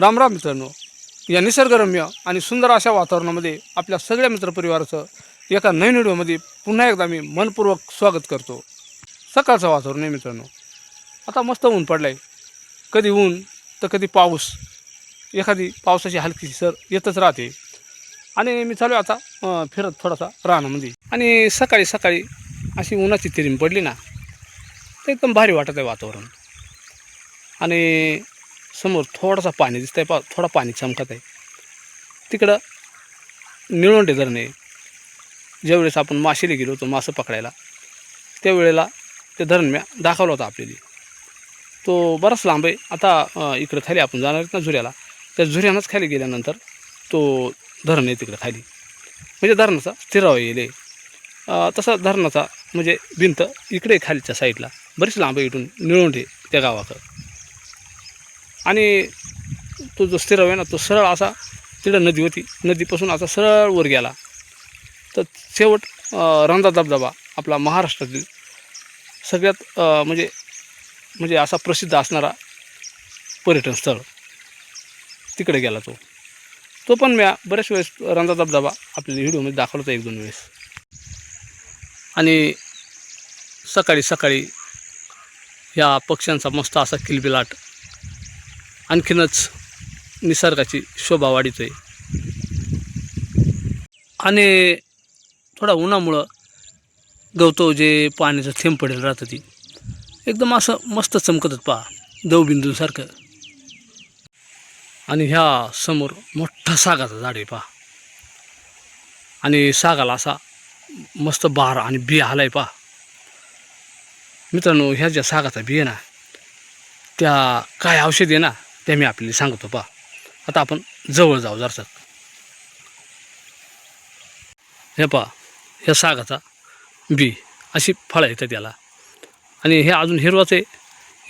रामराम मित्रांनो. या निसर्गरम्य आणि सुंदर अशा वातावरणामध्ये आपल्या सगळ्या मित्रपरिवाराचं एका नवीन व्हिडिओमध्ये पुन्हा एकदा मी मनपूर्वक स्वागत करतो. सकाळचं वातावरण आहे मित्रांनो. आता मस्त ऊन पडलं आहे कधी ऊन तर कधी पाऊस. एखादी पावसाची हलकी सर येतच राहते. आणि मी चालू आहे आता फिरत थोडासा रानामध्ये. आणि सकाळी सकाळी अशी उन्हाची तिरीम पडली ना तर एकदम भारी वाटत आहे वातावरण. आणि समोर थोडासा पाणी दिसतंय पा थोडा पाणी चमकत आहे. तिकडं निळवंडे धरण आहे ज्यावेळेस आपण मासेला गेलो होतो मासं पकडायला त्यावेळेला ते धरण म्या होता आपल्याला. तो बराच लांब आहे. आता इकडं खाली आपण जाणार आहेत ना झुऱ्याला. त्या झुऱ्यानंच खाली गेल्यानंतर तो धरण आहे तिकडं खाली. म्हणजे धरणाचा स्थिरावा येईल. आहे. तसा धरणाचा म्हणजे भिंत इकडे खालीच्या साईडला. बरीच लांब आहे इथून. निळवंडे त्या गावाकडं. आणि तो जो स्थिराव आहे ना तो सरळ असा तिकडं नदी होती. नदीपासून असा सरळ वर गेला. तर शेवट रंधा धबधबा आपला महाराष्ट्रातील सगळ्यात म्हणजे म्हणजे असा प्रसिद्ध असणारा पर्यटन स्थळ. तिकडे गेला तो. तो पण मी बऱ्याच वेळेस रंधा धबधबा आपल्याला व्हिडिओमध्ये दाखवला होता एक दोन वेळेस. आणि सकाळी सकाळी या पक्ष्यांचा मस्त असा किलबिलाट आणखीनच निसर्गाची शोभा वाढीतोय. आणि थोडा उन्हामुळं गवतो जे पाण्याचं थेंब पडेल राहतं ती एकदम असं मस्त चमकतात पहा दवबिंदूसारखं. आणि ह्या समोर मोठा सागाचा झाड आहे पहा. आणि सागाला असा मस्त बार आणि बिया आलाय पहा. मित्रांनो ह्या ज्या सागाचा बिया ना त्या काय औषध आहे ना त्या मी आपल्याला सांगतो पहा. आता आपण जवळ जाऊ जरसक हे पहा ह्या सागाचा बी अशी फळं येतं त्याला. आणि हे अजून हिरवाच आहे.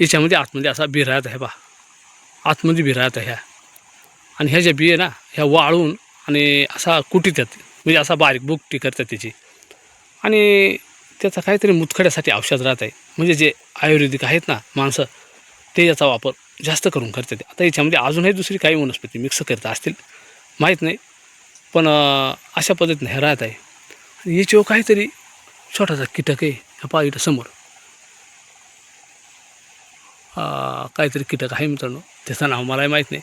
याच्यामध्ये आतमध्ये असा बी राहत आहे पहा. आतमध्ये बी राहत आहे ह्या. आणि ह्या ज्या बी आहे ना ह्या वाळून आणि असा कुटीतात म्हणजे असा बारीक बुकटी करतात त्याची. आणि त्याचा काहीतरी मुतखड्यासाठी औषध राहत आहे. म्हणजे जे आयुर्वेदिक आहेत ना माणसं ते याचा वापर जास्त करून करतात आता याच्यामध्ये अजूनही दुसरी काही वनस्पती मिक्स करत असतील माहीत नाही. पण अशा पद्धतीने हे राहत आहे. आणि याच्यावर काहीतरी छोटासा कीटक आहे ह्या पहा समोर काहीतरी कीटक आहे मित्रांनो त्याचं नाव मलाही माहीत नाही.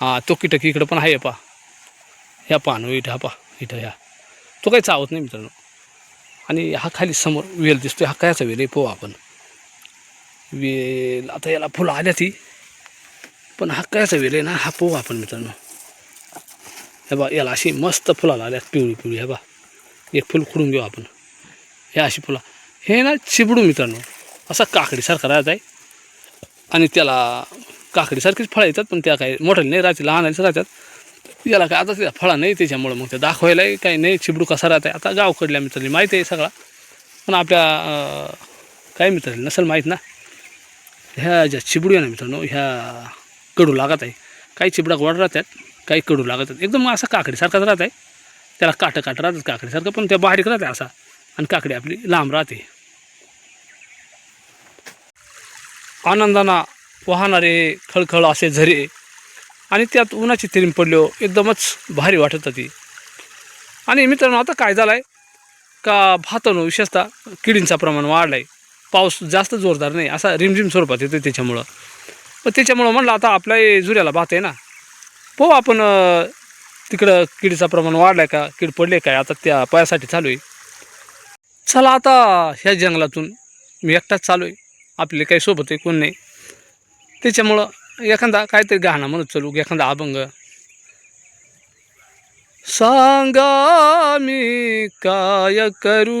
हां तो कीटक इकडं पण आहे पहा. ह्या पानं इथं हा पहा इथं ह्या. तो काही चावत नाही मित्रांनो. आणि हा खाली समोर वेल दिसतो हा कायचा वेल आहे पोहा आपण. वेल आता याला फुलं आल्या ती. पण हा कायचा वेल आहे ना हा पोहू आपण मित्रांनो. हे बा याला अशी मस्त फुलाला आल्यात पिवळी पिवळी हे बा एक फुल खुडून घेऊ आपण. हे अशी फुलं. हे ना चिबडू मित्रांनो. असा काकडीसारखा राहत आहे. आणि त्याला काकडीसारखीच फळं येतात पण त्या काही मोठ्याला नाही राहते लहानाच राहतात याला काय आता त्या फळा नाही त्याच्यामुळं मग ते दाखवायलाही काही नाही चिबडू कसा राहत आहे. आता गावकडल्या मित्रांनी माहिती आहे सगळा. पण आपल्या काय मित्रांनी नसेल माहीत ना. ह्या ज्या चिबडू आहे ना मित्रांनो ह्या कडू लागत आहे. काही चिबडा गोड राहतात काही कडू लागतात एकदम असा काकडीसारखाच राहत आहे. त्याला काटं काटं राहतात काकडीसारखं पण त्या बारीक राहते असा. आणि काकडी आपली लांब राहते. आनंदाना वाहणारे खळखळ असे झरे आणि त्यात उन्हाची तिरीम पडल्यो एकदमच भारी वाटत होती. आणि मित्रांनो आता काय झालं आहे का भातानं विशेषतः किडींचा प्रमाण वाढलं आहे पाऊस जास्त जोरदार नाही असा रिमझिम स्वरूपात येतो त्याच्यामुळं. पण त्याच्यामुळं म्हटलं आता आपल्या जुऱ्याला भात आहे ना पाहू आपण तिकडं किडीचा प्रमाण वाढलं आहे का कीड पडले काय आता त्या पायासाठी चालू आहे. चला आता ह्या जंगलातून मी एकटाच चालू आहे आपले काही सोबत आहे कोण नाही. त्याच्यामुळं एखादा काहीतरी गाणं म्हणत चालू एखादा अभंग. सांगा मी काय करू?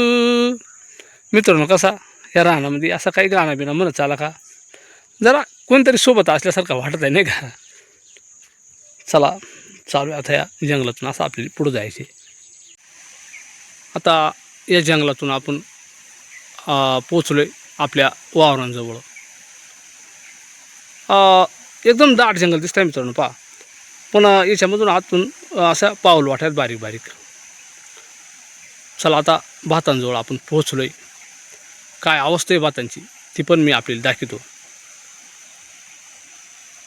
मित्रांनो कसा या रानामध्ये असा काही गाणं म्हणत चाला का? जरा कोणतरी सोबत असल्यासारखं वाटत आहे नाही का? चला चालू आहे आता या जंगलातून असं आपल्याला पुढं जायचे आता या जंगलातून आपण पोचलो आहे आपल्या वावरांजवळ. एकदम दाट जंगल दिसतंय मित्रांनो पहा. पण याच्यामधून आतून असं पाऊल वाटत बारीक बारीक चला आता भातांजवळ आपण पोहोचलो आहे काय अवस्था आहे भातांची ती पण मी आपल्याला दाखवतो.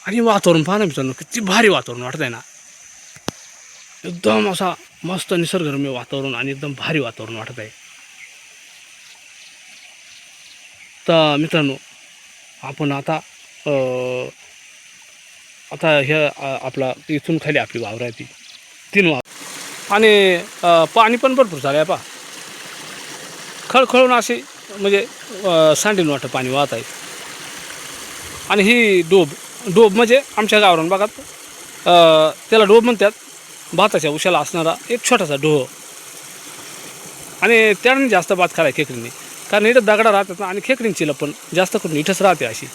आणि वातावरण पहा ना मित्रांनो किती भारी वातावरण वाटत आहे ना. एकदम असा मस्त निसर्गरम्य वातावरण आणि एकदम भारी वातावरण वाटत आहे तर मित्रांनो आपण आता आता हे आपला इथून खाली आपली वावर आहे ती. तीन वावर. आणि पाणी पण भरपूर झालं आहे पा खळखळून असे म्हणजे सांडीन वाटं पाणी वाहत आहे आणि ही डोब डोब म्हणजे आमच्या गावरान भागात त्याला डोब म्हणतात. भाताच्या उशाला असणारा एक छोटासा डोह. आणि त्यानं जास्त भात खालाय खेकडीने. कारण इथं दगडा राहतात ना आणि खेकडींची पण जास्त करून इथंच राहते अशी.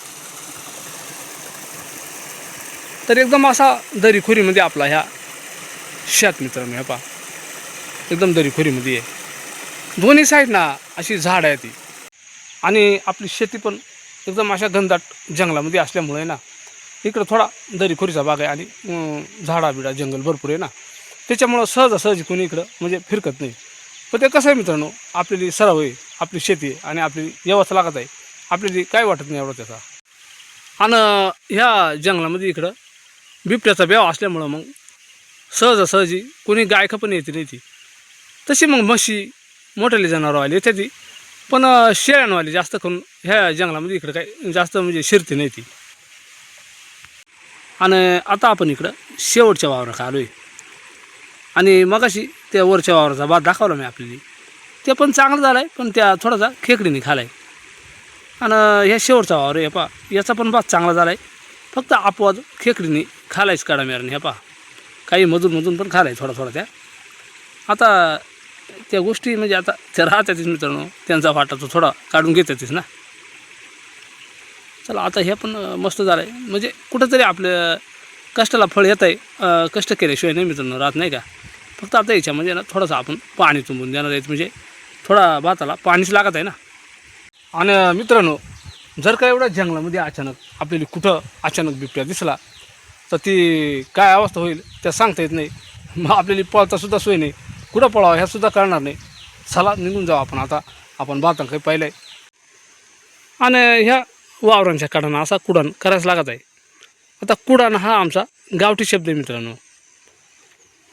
तर एकदम असा दरीखोरीमध्ये आपला ह्या शेत मित्रांनो ह्या पा एकदम दरीखोरीमध्ये आहे. दोन्ही साईडना अशी झाड आहे ती आणि आपली शेती पण एकदम अशा घनदाट जंगलामध्ये असल्यामुळे ना इकडं थोडा दरीखोरीचा भाग आहे आणि झाडाबिडा झाडा बिडा जंगल भरपूर आहे ना. त्याच्यामुळं सहजासहजी कोणी इकडं म्हणजे फिरकत नाही. पण ते कसं आहे मित्रांनो आपली सराव आहे आपली शेती आहे आणि आपली व्यवस्था लागत आहे. आपल्याला काय वाटत नाही एवढं त्याचा. आणि ह्या जंगलामध्ये इकडं बिबट्याचा ब्याव असल्यामुळं मग सहजासहजी कोणी गायकं पण येते नाही ती. तशी मग म्हशी मोठ्याले जनावरवाले येते ती पण शेळ्यांवाली जास्त करून ह्या जंगलामध्ये इकडं काय जास्त म्हणजे शिरती नाही ती. आणि आता आपण इकडं शेवटच्या वावरात आलो आहे आणि मगाशी त्या वरच्या वावराचा भात दाखवला मी आपल्याला. ते पण चांगलं झालं आहे पण त्या थोडासा खेकडीने खाला आहे आणि ह्या शेवटचा वावर आहे पा याचा पण भात चांगला झाला आहे फक्त अपवाद खेकडीने खालायच काढा मिळाला हे पा काही मधून मधून पण खालाय थोडा थोडा त्या. आता त्या गोष्टी म्हणजे आता त्या राहतातच मित्रांनो. त्यांचा वाटा तो थोडा काढून घेतातच ना. चला आता हे पण मस्त झालं आहे म्हणजे कुठंतरी आपल्या कष्टाला फळ येत आहे कष्ट केल्याशिवाय नाही मित्रांनो राहत नाही का? फक्त आता याच्यामध्ये ना थोडंसं आपण पाणी तुंबून देणार आहेत. म्हणजे थोडा भाताला पाणीच लागत आहे ना. आणि मित्रांनो जर का एवढ्या जंगलामध्ये अचानक आपल्याला कुठं अचानक बिबट्या दिसला तर ती काय अवस्था होईल त्या सांगता येत नाही. मग आपल्याला पळता सुद्धा सोय नाही. कुठं पळावं ह्या सुद्धा कळणार नाही. चला निघून जाऊ आपण. आता आपण बातम काही पाहिलं आहे आणि ह्या वावरांच्या कडानं असा कुडाण करायच लागत आहे. आता कुडाण हा आमचा गावठी शब्द आहे मित्रांनो.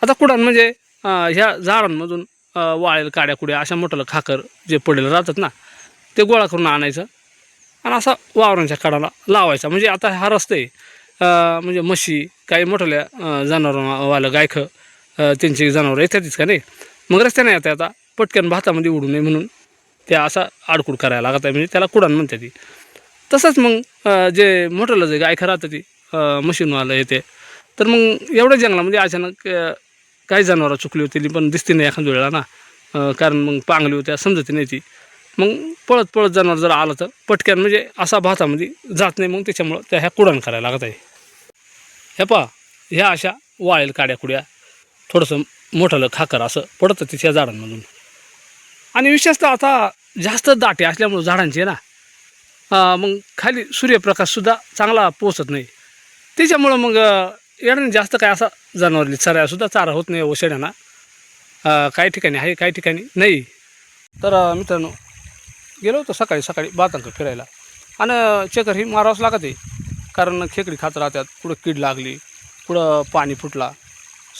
आता कुडाण म्हणजे ह्या झाडांमधून वाळेल काड्या कुड्या अशा मोठं खाकर जे पडलेलं राहतात ना ते गोळा करून आणायचं आणि असा वावरांच्या काढाला लावायचा. म्हणजे आता हा रस्ता आहे. म्हणजे म्हशी काही मोठ्या जनावरांवालं गायखं त्यांची जनावरं येतातच का नाही? मग रस्त्याने येता आता पटकन भातामध्ये उडू नये म्हणून त्या असा आडकुड करायला लागत आहे. म्हणजे त्याला कुडाण म्हणते ती. तसंच मग जे मोठं जे गायखं राहतं ती मशीनवालं येते तर मग एवढ्या जंगलामध्ये अचानक काही जनावरं चुकली होती पण दिसते नाही एखाद्या वेळेला ना. कारण मग पांगली होत्या समजते नाही ती. मग पळत पळत जनावर जर आलं तर पटक्यान म्हणजे असा भातामध्ये जात नाही मग त्याच्यामुळं त्या ह्या कुडाण करायला लागत आहे. ह्या पा ह्या अशा वाळेल काड्या कुड्या थोडंसं मोठं खाकर असं पडतं तिच्या झाडांमधून. आणि विशेषतः आता जास्त दाटे असल्यामुळं झाडांचे ना मग खाली सूर्यप्रकाशसुद्धा चांगला पोचत नाही. त्याच्यामुळं मग अं, येण्याने जास्त काय असा जनावरली चरायसुद्धा चारा होत नाही ओशड्यांना काही ठिकाणी आहे काही ठिकाणी नाही. तर मित्रांनो गेलो होतो सकाळी सकाळी बातांक फिरायला. आणि चेकर ही मारावंच लागत आहे. कारण खेकडी खात राहतात कुठं कीड लागली कुठं पाणी फुटला.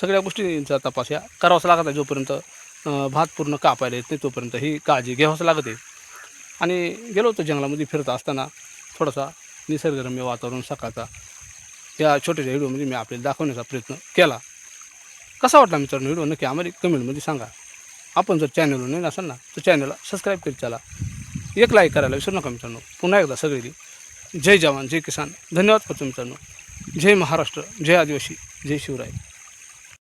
सगळ्या गोष्टींचा तपास या. करावाच लागत आहे जोपर्यंत भात पूर्ण कापायला येत नाही तोपर्यंत ही काळजी घ्यावंच लागत. आहे आणि गेलो होतो जंगलामध्ये फिरत असताना थोडासा निसर्गरम्य वातावरण सकाळचा. या छोट्याशा व्हिडिओमध्ये मी आपल्याला दाखवण्याचा प्रयत्न केला. कसा वाटला मित्रांनो व्हिडिओ? नक्की आम्हाला कमेंटमध्ये सांगा. आपण जर चॅनलवर नाही असाल ना तर चॅनलला सबस्क्राईब करीत चला. एक लाईक करायला विसरू नका मित्रांनो. पुन्हा एकदा सगळी जय जवान जय किसान. धन्यवाद करतो मित्रांनो. जय महाराष्ट्र जय आदिवासी जय शिवराय.